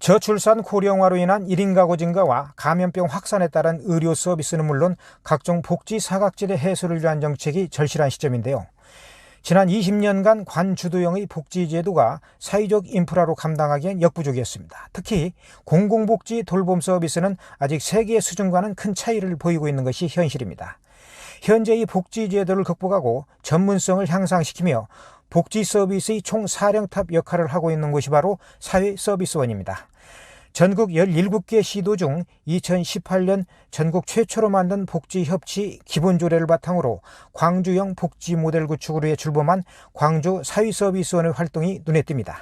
저출산 고령화로 인한 1인 가구 증가와 감염병 확산에 따른 의료 서비스는 물론 각종 복지 사각지대 해소를 위한 정책이 절실한 시점인데요. 지난 20년간 관주도형의 복지 제도가 사회적 인프라로 감당하기엔 역부족이었습니다. 특히 공공복지 돌봄 서비스는 아직 세계 수준과는 큰 차이를 보이고 있는 것이 현실입니다. 현재 이 복지 제도를 극복하고 전문성을 향상시키며 복지 서비스의 총 사령탑 역할을 하고 있는 곳이 바로 사회 서비스원입니다. 전국 17개 시도 중 2018년 전국 최초로 만든 복지협치 기본조례를 바탕으로 광주형 복지 모델 구축을 위해 출범한 광주 사회서비스원의 활동이 눈에 띕니다.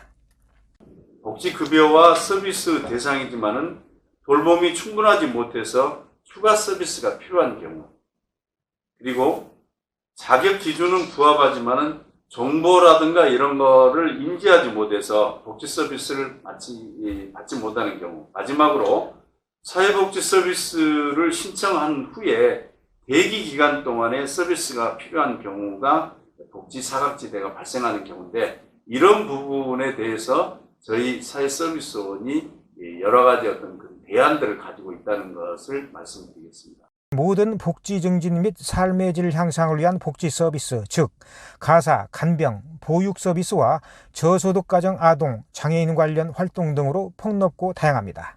복지급여와 서비스 대상이지만은 돌봄이 충분하지 못해서 추가 서비스가 필요한 경우 그리고 자격 기준은 부합하지만은 정보라든가 이런 거를 인지하지 못해서 복지 서비스를 받지, 받지 못하는 경우 마지막으로 사회복지 서비스를 신청한 후에 대기 기간 동안에 서비스가 필요한 경우가 복지 사각지대가 발생하는 경우인데 이런 부분에 대해서 저희 사회서비스원이 여러 가지 어떤 그 대안들을 가지고 있다는 것을 말씀드리겠습니다. 모든 복지 증진 및 삶의 질 향상을 위한 복지 서비스, 즉 가사, 간병, 보육 서비스와 저소득 가정 아동, 장애인 관련 활동 등으로 폭넓고 다양합니다.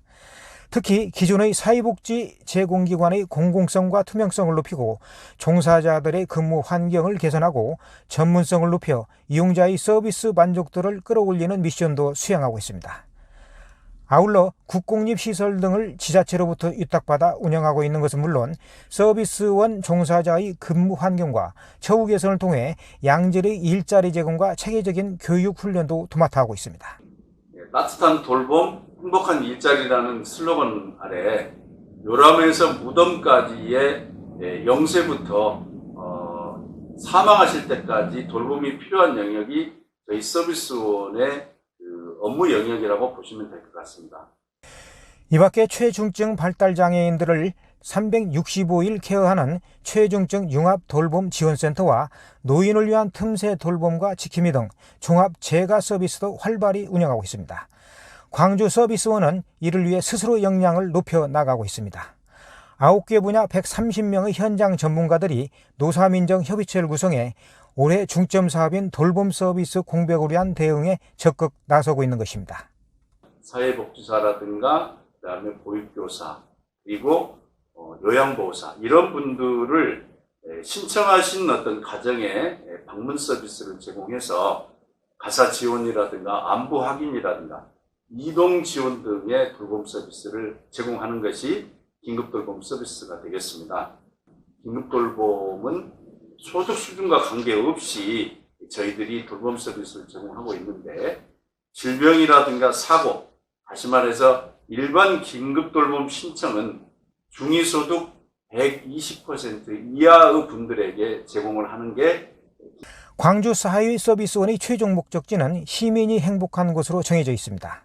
특히 기존의 사회복지 제공기관의 공공성과 투명성을 높이고 종사자들의 근무 환경을 개선하고 전문성을 높여 이용자의 서비스 만족도를 끌어올리는 미션도 수행하고 있습니다. 아울러 국공립시설 등을 지자체로부터 위탁받아 운영하고 있는 것은 물론 서비스원 종사자의 근무 환경과 처우 개선을 통해 양질의 일자리 제공과 체계적인 교육 훈련도 도맡아 하고 있습니다. 예, 따뜻한 돌봄, 행복한 일자리라는 슬로건 아래 요람에서 무덤까지의 예, 영세부터 어, 사망하실 때까지 돌봄이 필요한 영역이 저희 서비스원의 그 업무 영역이라고 보시면 될 것 같습니다. 이 밖에 최중증 발달 장애인들을 365일 케어하는 최중증 융합 돌봄 지원센터와 노인을 위한 틈새 돌봄과 지킴이 등 종합 재가 서비스도 활발히 운영하고 있습니다. 광주 서비스원은 이를 위해 스스로 역량을 높여 나가고 있습니다. 9개 분야 130명의 현장 전문가들이 노사민정 협의체를 구성해 올해 중점 사업인 돌봄 서비스 공백을 위한 대응에 적극 나서고 있는 것입니다. 사회복지사라든가 그다음에 보육교사 그리고 어, 요양보호사 이런 분들을 에, 신청하신 어떤 가정에 에, 방문 서비스를 제공해서 가사 지원이라든가 안부 확인이라든가 이동 지원 등의 돌봄 서비스를 제공하는 것이 긴급 돌봄 서비스가 되겠습니다. 긴급 돌봄은 소득 수준과 관계없이 저희들이 돌봄 서비스를 제공하고 있는데 질병이라든가 사고, 다시 말해서 일반 긴급 돌봄 신청은 중위소득 120% 이하의 분들에게 제공을 하는 게 광주 사회 서비스원의 최종 목적지는 시민이 행복한 곳으로 정해져 있습니다.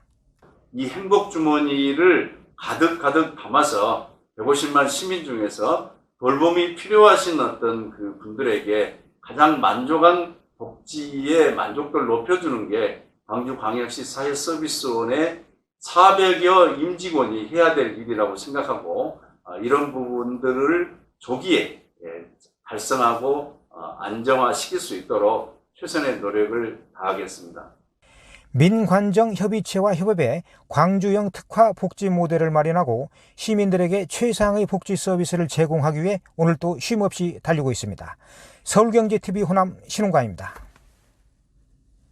이 행복 주머니를 가득 가득 담아서 150만 시민 중에서 돌봄이 필요하신 어떤 그 분들에게 가장 만족한 복지의 만족도를 높여주는 게 광주광역시 사회서비스원의 400여 임직원이 해야 될 일이라고 생각하고 어, 이런 부분들을 조기에 예, 달성하고 어, 안정화시킬 수 있도록 최선의 노력을 다하겠습니다. 민관정 협의체와 협업해 광주형 특화 복지 모델을 마련하고 시민들에게 최상의 복지 서비스를 제공하기 위해 오늘 또 쉼없이 달리고 있습니다. 서울경제TV 호남 신홍관입니다.